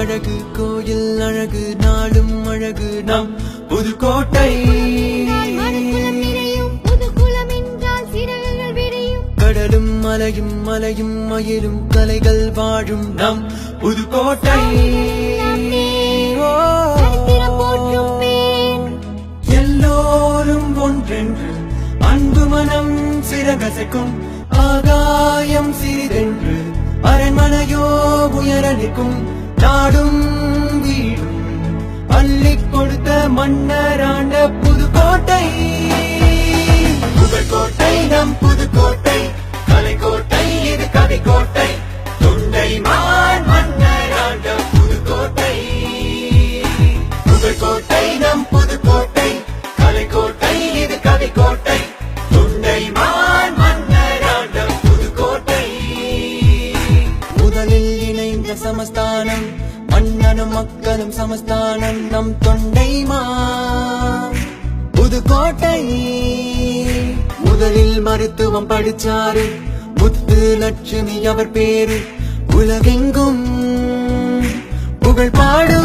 அழகு கோயில் அழகு நாளும் அழகு. நம் புதுக்கோட்டை மலையும் மலையும் மயிலும் கலைகள் வாழும் நம் புதுக்கோட்டை. எல்லோரும் ஒன்றென்று அன்பு மனம் சிறகசைக்கும் ஆகாயம் சிறிதென்று அரண்மனையோ உயரணிக்கும் நாடும் வீடும் அள்ளி கொடுத்த மன்ன புகழ்கோட்டை நம் புதுக்கோட்டை. கலைக்கோட்டை இது கவிக்கோட்டை துண்டை மான் மன்னராண்ட புதுக்கோட்டை. முதலில் இணைந்த சமஸ்தானம் மன்னனும் மக்களும் சமஸ்தானம் நம் தொண்டை புதுக்கோட்டை. முதலில் மருத்துவம் படிச்சாரு முத்து லட்சுமி அவர் பேரு உலகெங்கும் புகழ் பாடு